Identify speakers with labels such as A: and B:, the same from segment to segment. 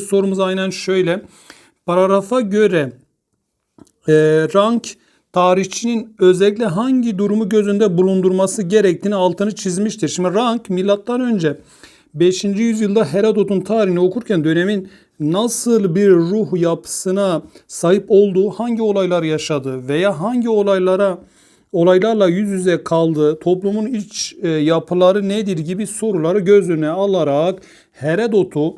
A: Sorumuz aynen şöyle. Paragrafa göre e, rank tarihçinin özellikle hangi durumu gözünde bulundurması gerektiğini altını çizmiştir. Şimdi rank milattan önce 5. yüzyılda Herodot'un tarihini okurken dönemin nasıl bir ruh yapısına sahip olduğu, hangi olaylar yaşadığı veya hangi olaylara olaylarla yüz yüze kaldığı, toplumun iç e, yapıları nedir gibi soruları göz önüne alarak Herodot'u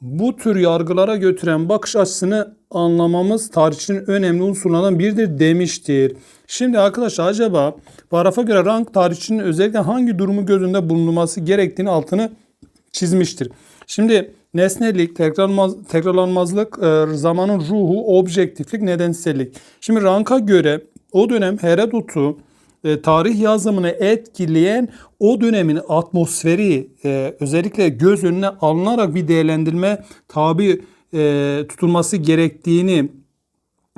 A: bu tür yargılara götüren bakış açısını anlamamız tarihçinin önemli unsurlarından biridir demiştir. Şimdi arkadaşlar acaba paragrafa göre rank tarihçinin özellikle hangi durumu gözünde bulundurması gerektiğini altını çizmiştir. Şimdi nesnelik, tekrarlanmaz, tekrarlanmazlık, e, zamanın ruhu, objektiflik, nedensellik. Şimdi ranka göre o dönem Herodot'u tarih yazımını etkileyen o dönemin atmosferi e, özellikle göz önüne alınarak bir değerlendirme tabi e, tutulması gerektiğini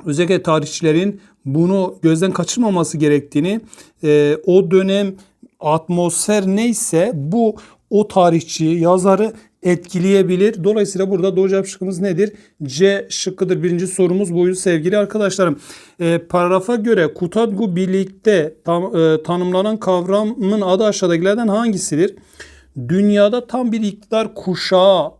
A: özellikle tarihçilerin bunu gözden kaçırmaması gerektiğini e, o dönem atmosfer neyse bu o tarihçiyi yazarı etkileyebilir. Dolayısıyla burada doğru cevap şıkkımız nedir? C şıkkıdır. Birinci sorumuz buydu sevgili arkadaşlarım. E, paragrafa göre Kutadgu birlikte tam, e, tanımlanan kavramın adı aşağıdakilerden hangisidir? Dünyada tam bir iktidar kuşağı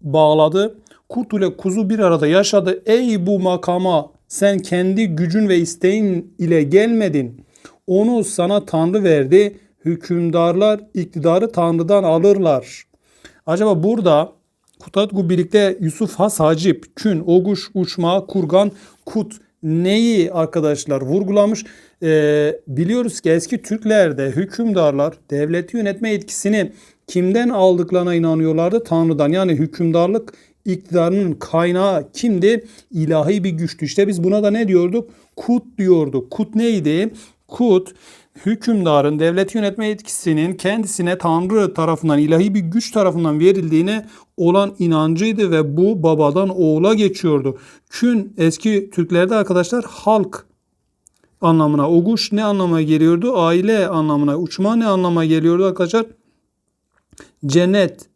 A: bağladı. Kurt ile kuzu bir arada yaşadı. Ey bu makama sen kendi gücün ve isteğin ile gelmedin. Onu sana Tanrı verdi. Hükümdarlar iktidarı Tanrı'dan alırlar. Acaba burada Kutatgu birlikte Yusuf Has Hacip, Kün, Oguş, Uçma, Kurgan, Kut neyi arkadaşlar vurgulamış? Ee, biliyoruz ki eski Türklerde hükümdarlar devleti yönetme etkisini kimden aldıklarına inanıyorlardı? Tanrı'dan. Yani hükümdarlık iktidarının kaynağı kimdi? İlahi bir güçtü. İşte biz buna da ne diyorduk? Kut diyorduk. Kut neydi? Kut hükümdarın devlet yönetme etkisinin kendisine Tanrı tarafından ilahi bir güç tarafından verildiğine olan inancıydı ve bu babadan oğula geçiyordu. Kün eski Türklerde arkadaşlar halk anlamına, oguş ne anlama geliyordu? Aile anlamına, uçma ne anlama geliyordu arkadaşlar? Cennet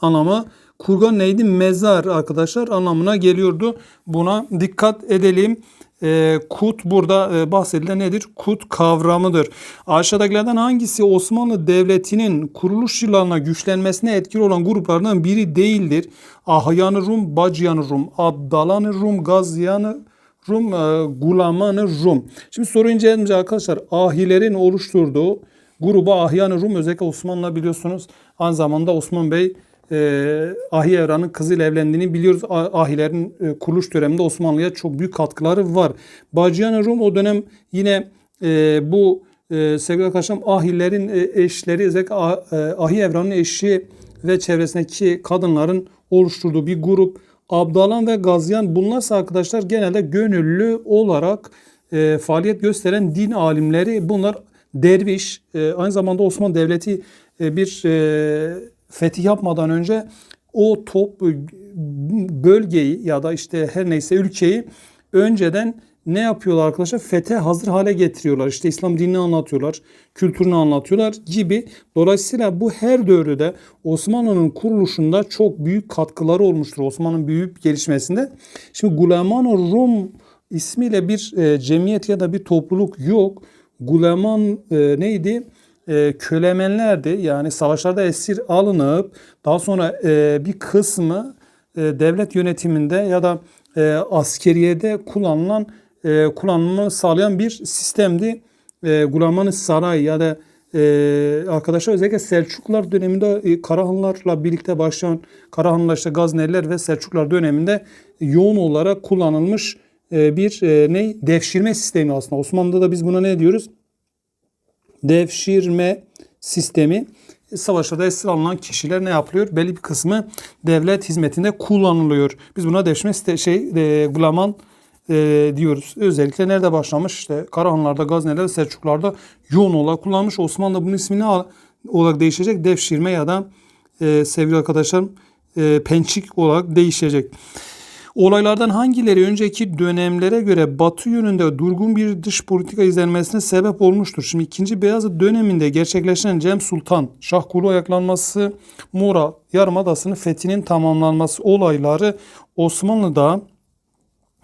A: anlamı kurgan neydi? Mezar arkadaşlar anlamına geliyordu. Buna dikkat edelim. E, kut burada e, bahsedilen nedir? Kut kavramıdır. Aşağıdakilerden hangisi Osmanlı Devleti'nin kuruluş yıllarına güçlenmesine etkili olan gruplardan biri değildir? Ahyanı Rum, Bacıyanı Rum, Abdalanı Rum, Gazyanı Rum, e, Gulamanı Rum. Şimdi soru inceleyince arkadaşlar Ahilerin oluşturduğu grubu Ahyanı Rum özellikle Osmanlı biliyorsunuz. Aynı zamanda Osman Bey e, Ahi Evran'ın kızıyla evlendiğini biliyoruz. Ahilerin e, kuruluş döneminde Osmanlı'ya çok büyük katkıları var. Bacıyan Rum o dönem yine e, bu e, sevgili arkadaşlarım Ahilerin e, eşleri özellikle ah, e, Ahi Evran'ın eşi ve çevresindeki kadınların oluşturduğu bir grup. Abdalan ve Gazyan bunlarsa arkadaşlar genelde gönüllü olarak e, faaliyet gösteren din alimleri. Bunlar derviş. E, aynı zamanda Osmanlı Devleti e, bir e, fetih yapmadan önce o top bölgeyi ya da işte her neyse ülkeyi önceden ne yapıyorlar arkadaşlar? Fete hazır hale getiriyorlar. İşte İslam dinini anlatıyorlar, kültürünü anlatıyorlar gibi. Dolayısıyla bu her dövrde Osmanlı'nın kuruluşunda çok büyük katkıları olmuştur. Osmanlı'nın büyük gelişmesinde. Şimdi Gulamano Rum ismiyle bir e, cemiyet ya da bir topluluk yok. Guleman e, neydi? E, kölemenlerdi. Yani savaşlarda esir alınıp daha sonra e, bir kısmı e, devlet yönetiminde ya da e, askeriyede kullanılan e, kullanımı sağlayan bir sistemdi. E, Gulamanı Saray ya da e, arkadaşlar özellikle Selçuklular döneminde e, Karahanlarla birlikte başlayan Karahanlar işte Gazneliler ve Selçuklular döneminde yoğun olarak kullanılmış e, bir e, ne devşirme sistemi aslında. Osmanlı'da da biz buna ne diyoruz? Devşirme sistemi savaşlarda esir alınan kişiler ne yapılıyor? Belli bir kısmı devlet hizmetinde kullanılıyor. Biz buna devşirme şey e, glaman e, diyoruz. Özellikle nerede başlamış? İşte Karahanlar'da, Gazneli'de, Selçuklar'da yoğun olarak kullanmış. Osmanlı bunun ismini olarak değişecek. Devşirme ya da e, sevgili arkadaşlarım e, pençik olarak değişecek. Olaylardan hangileri önceki dönemlere göre batı yönünde durgun bir dış politika izlenmesine sebep olmuştur? Şimdi 2. Beyazıt döneminde gerçekleşen Cem Sultan, Şahkulu ayaklanması, Mora Yarımadası'nın fethinin tamamlanması olayları Osmanlı'da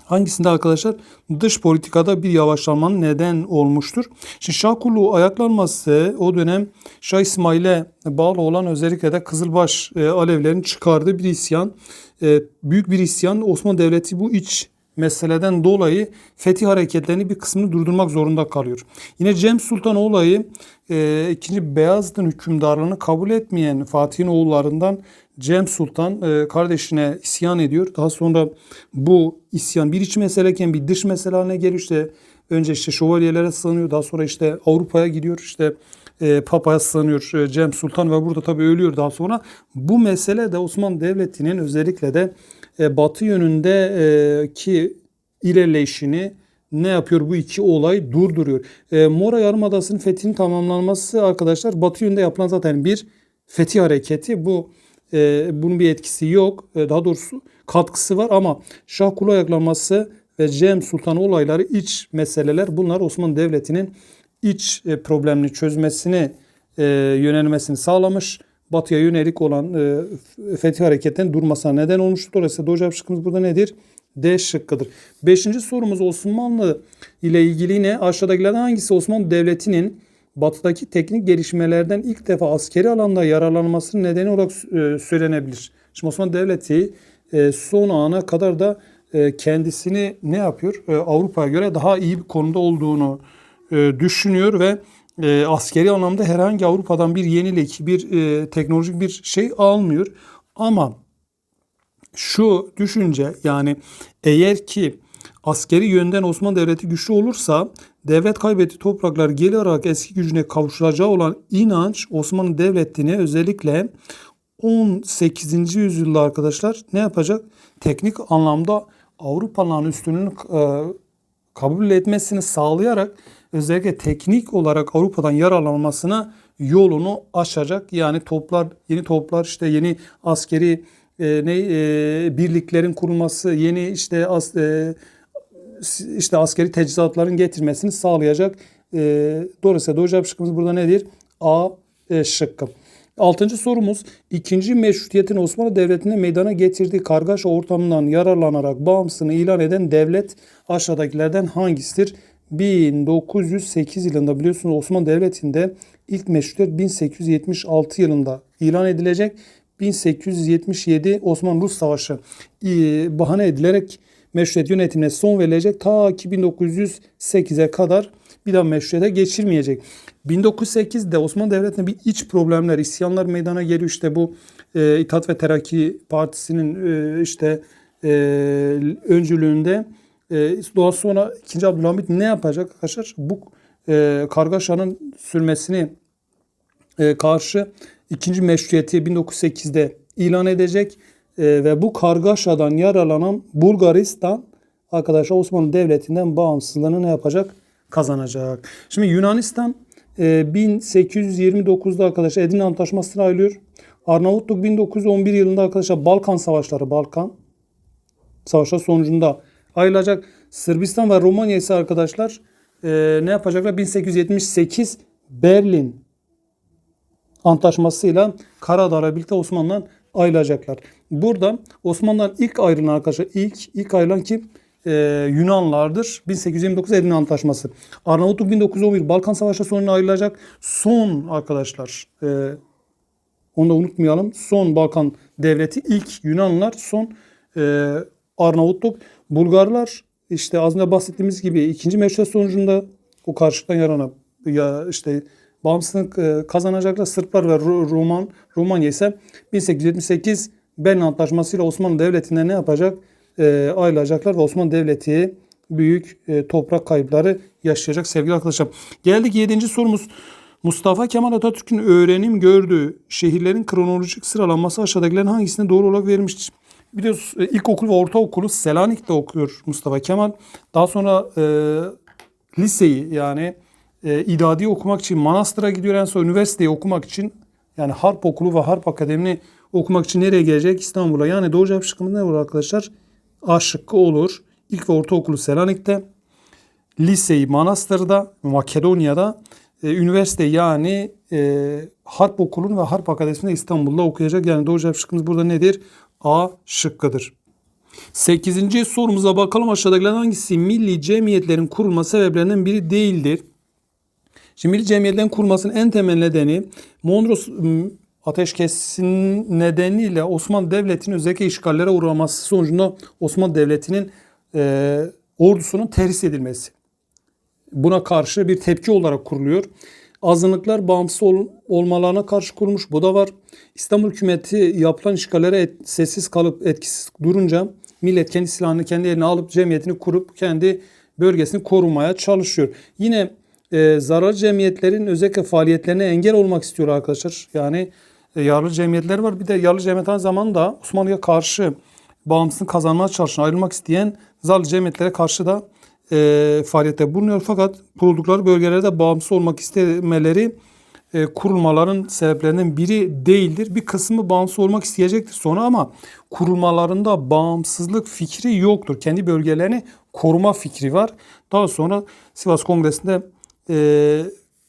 A: Hangisinde arkadaşlar? Dış politikada bir yavaşlamanın neden olmuştur. Şimdi Şahkulu ayaklanması o dönem Şah İsmail'e bağlı olan özellikle de Kızılbaş e, Alevlerin çıkardığı bir isyan. E, büyük bir isyan. Osmanlı Devleti bu iç meseleden dolayı fetih hareketlerini bir kısmını durdurmak zorunda kalıyor. Yine Cem Sultan olayı e, 2. Beyazıt'ın hükümdarlığını kabul etmeyen Fatih'in oğullarından Cem Sultan e, kardeşine isyan ediyor. Daha sonra bu isyan bir iç meseleken bir dış mesele haline geliyor. İşte önce işte şövalyelere sığınıyor. Daha sonra işte Avrupa'ya gidiyor. İşte e, Papa'ya sığınıyor e, Cem Sultan ve burada tabii ölüyor daha sonra. Bu mesele de Osmanlı Devleti'nin özellikle de e, batı yönündeki ilerleyişini ne yapıyor bu iki olay durduruyor. E, Mora Yarımadası'nın fethinin tamamlanması arkadaşlar batı yönünde yapılan zaten bir fetih hareketi. Bu e, bunun bir etkisi yok. E, daha doğrusu katkısı var ama Şah Kulu ayaklanması ve Cem Sultan olayları iç meseleler. Bunlar Osmanlı Devleti'nin iç e, problemini çözmesini e, yönelmesini sağlamış. Batıya yönelik olan e, fetih hareketinin durmasına neden olmuştur. Dolayısıyla doğru cevap şıkkımız burada nedir? D şıkkıdır. Beşinci sorumuz Osmanlı ile ilgili ne? Aşağıdakilerden hangisi Osmanlı Devleti'nin batıdaki teknik gelişmelerden ilk defa askeri alanda yararlanmasının nedeni olarak söylenebilir? Şimdi Osmanlı Devleti son ana kadar da kendisini ne yapıyor? Avrupa'ya göre daha iyi bir konumda olduğunu düşünüyor ve e, askeri anlamda herhangi Avrupa'dan bir yenilik, bir e, teknolojik bir şey almıyor. Ama şu düşünce yani eğer ki askeri yönden Osmanlı Devleti güçlü olursa devlet kaybettiği topraklar geri olarak eski gücüne kavuşacağı olan inanç Osmanlı Devleti'ne özellikle 18. yüzyılda arkadaşlar ne yapacak? Teknik anlamda Avrupalıların üstünlüğünü e, kabul etmesini sağlayarak özellikle teknik olarak Avrupa'dan yararlanmasına yolunu açacak. Yani toplar, yeni toplar işte yeni askeri e, ne e, birliklerin kurulması, yeni işte as, e, işte askeri teçhizatların getirmesini sağlayacak. E, dolayısıyla doğru cevap burada nedir? A e, şıkkı. Altıncı sorumuz ikinci meşrutiyetin Osmanlı Devleti'ne meydana getirdiği kargaşa ortamından yararlanarak bağımsızlığını ilan eden devlet aşağıdakilerden hangisidir? 1908 yılında biliyorsunuz Osmanlı Devleti'nde ilk meşrutiyet 1876 yılında ilan edilecek. 1877 Osmanlı-Rus Savaşı e, bahane edilerek meşruiyet yönetimine son verilecek. Ta ki 1908'e kadar bir daha meşruiyete geçirmeyecek. 1908'de Osmanlı Devleti'nde bir iç problemler, isyanlar meydana geliyor. İşte bu e, İttihat ve Terakki Partisi'nin e, işte e, öncülüğünde daha sonra 2. Abdülhamit ne yapacak arkadaşlar? Bu e, kargaşanın sürmesini e, karşı ikinci meşruiyeti 1908'de ilan edecek e, ve bu kargaşadan yaralanan Bulgaristan arkadaşlar Osmanlı Devleti'nden bağımsızlığını ne yapacak? Kazanacak. Şimdi Yunanistan e, 1829'da arkadaşlar Edirne Antlaşması'na ayrılıyor. Arnavutluk 1911 yılında arkadaşlar Balkan Savaşları, Balkan Savaşları sonucunda ayrılacak. Sırbistan ve Romanya ise arkadaşlar e, ne yapacaklar? 1878 Berlin Antlaşması'yla Karadağ'la birlikte Osmanlı'dan ayrılacaklar. Burada Osmanlı'dan ilk ayrılan arkadaşlar ilk ilk ayrılan kim? Ee, Yunanlardır. 1829 Edirne Antlaşması. Arnavutluk 1911 Balkan Savaşı sonuna ayrılacak. Son arkadaşlar e, onu da unutmayalım. Son Balkan devleti ilk Yunanlar son e, Arnavutluk. Bulgarlar işte az önce bahsettiğimiz gibi ikinci meşruiyet sonucunda o karşılıktan yarana ya işte bağımsızlık e, kazanacaklar. Sırplar ve Roman Romanya ise 1878 Berlin Antlaşması ile Osmanlı Devleti'nde ne yapacak? E, ayrılacaklar ve Osmanlı Devleti büyük e, toprak kayıpları yaşayacak sevgili arkadaşlar. Geldik 7. sorumuz. Mustafa Kemal Atatürk'ün öğrenim gördüğü şehirlerin kronolojik sıralanması aşağıdakilerin hangisine doğru olarak verilmiştir? Biliyorsunuz ilkokul ve ortaokulu Selanik'te okuyor Mustafa Kemal. Daha sonra e, liseyi yani e, idadi okumak için Manastır'a gidiyor. En son üniversiteyi okumak için yani Harp Okulu ve Harp Akademi'ni okumak için nereye gelecek? İstanbul'a. Yani doğru cevap şıkkımız ne olur arkadaşlar? A şıkkı olur. İlk ve ortaokulu Selanik'te. Liseyi Manastır'da, Makedonya'da. E, üniversite yani e, Harp Okulu'nu ve Harp Akademisi'nde İstanbul'da okuyacak. Yani doğru cevap şıkkımız burada nedir? A şıkkıdır. Sekizinci sorumuza bakalım aşağıdakilerden hangisi milli cemiyetlerin kurulma sebeplerinden biri değildir? Şimdi milli cemiyetlerin kurulmasının en temel nedeni Mondros ateşkesin nedeniyle Osmanlı Devleti'nin özellikle işgallere uğraması sonucunda Osmanlı Devleti'nin e, ordusunun terhis edilmesi. Buna karşı bir tepki olarak kuruluyor. Azınlıklar bağımsız ol- olmalarına karşı kurulmuş. Bu da var. İstanbul hükümeti yapılan işgallere et- sessiz kalıp etkisiz durunca millet kendi silahını kendi eline alıp cemiyetini kurup kendi bölgesini korumaya çalışıyor. Yine e, zarar cemiyetlerin özellikle faaliyetlerine engel olmak istiyor arkadaşlar. Yani e, yararlı cemiyetler var. Bir de yararlı cemiyet aynı zamanda Osmanlı'ya karşı bağımsızlığını kazanmaya çalışan, ayrılmak isteyen zararlı cemiyetlere karşı da e, faaliyette bulunuyor. Fakat kuruldukları bölgelerde bağımsız olmak istemeleri e, kurulmaların sebeplerinden biri değildir. Bir kısmı bağımsız olmak isteyecektir sonra ama kurulmalarında bağımsızlık fikri yoktur. Kendi bölgelerini koruma fikri var. Daha sonra Sivas Kongresi'nde e,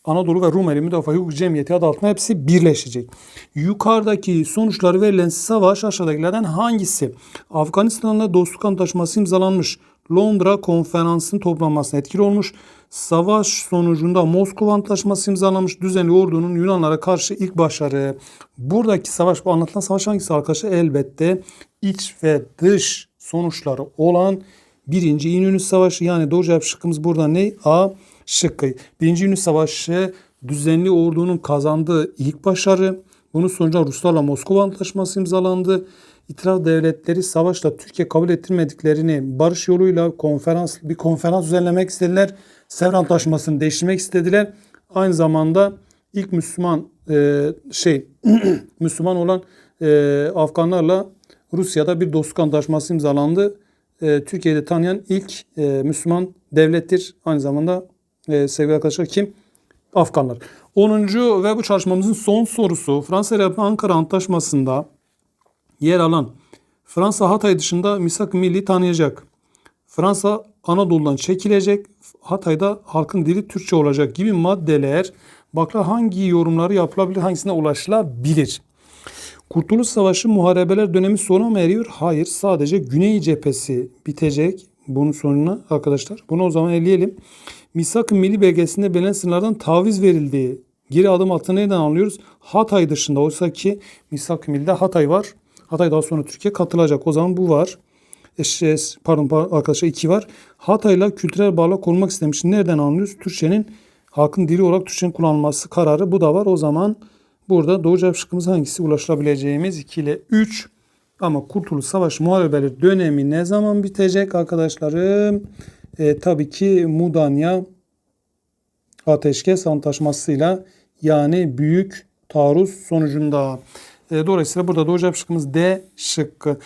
A: Anadolu ve Rumeli Müdafaa Hukuk Cemiyeti adı altında hepsi birleşecek. Yukarıdaki sonuçları verilen savaş aşağıdakilerden hangisi? Afganistan'la dostluk antlaşması imzalanmış. Londra konferansının toplanmasına etkili olmuş. Savaş sonucunda Moskova antlaşması imzalanmış. Düzenli ordunun Yunanlara karşı ilk başarı. Buradaki savaş, bu anlatılan savaş hangisi arkadaşlar? Elbette iç ve dış sonuçları olan Birinci İnönü Savaşı yani doğru cevap şıkkımız burada ne? A şıkkı. Birinci İnönü Savaşı düzenli ordunun kazandığı ilk başarı. Bunun sonucunda Ruslarla Moskova Antlaşması imzalandı. İtiraf devletleri savaşla Türkiye kabul ettirmediklerini barış yoluyla konferans bir konferans düzenlemek istediler. Sevr Antlaşması'nı değiştirmek istediler. Aynı zamanda ilk Müslüman e, şey Müslüman olan e, Afganlarla Rusya'da bir dostluk antlaşması imzalandı. E, Türkiye'de tanıyan ilk e, Müslüman devlettir. Aynı zamanda e, sevgili arkadaşlar kim? Afganlar. 10. ve bu çalışmamızın son sorusu Fransa ile Ankara Antlaşması'nda yer alan Fransa Hatay dışında misak milli tanıyacak. Fransa Anadolu'dan çekilecek. Hatay'da halkın dili Türkçe olacak gibi maddeler bakla hangi yorumları yapılabilir, hangisine ulaşılabilir? Kurtuluş Savaşı muharebeler dönemi sona mı eriyor? Hayır. Sadece Güney cephesi bitecek. Bunun sonuna arkadaşlar. Bunu o zaman eleyelim. Misak-ı Milli belgesinde belirlenen sınırlardan taviz verildiği geri adım attığını nereden anlıyoruz? Hatay dışında. Oysa ki Misak-ı Milli'de Hatay var. Hatay daha sonra Türkiye katılacak. O zaman bu var. Eşe, pardon, arkadaşlar iki var. Hatay'la kültürel bağla korunmak istemiş. Nereden anlıyoruz? Türkçenin halkın dili olarak Türkçenin kullanılması kararı bu da var. O zaman burada doğru cevap şıkkımız hangisi? Ulaşılabileceğimiz 2 ile 3. Ama Kurtuluş Savaşı muharebeleri dönemi ne zaman bitecek arkadaşlarım? E, tabii ki Mudanya Ateşkes Antlaşması'yla yani büyük taarruz sonucunda. E, dolayısıyla burada doğru cevap şıkkımız D şıkkı.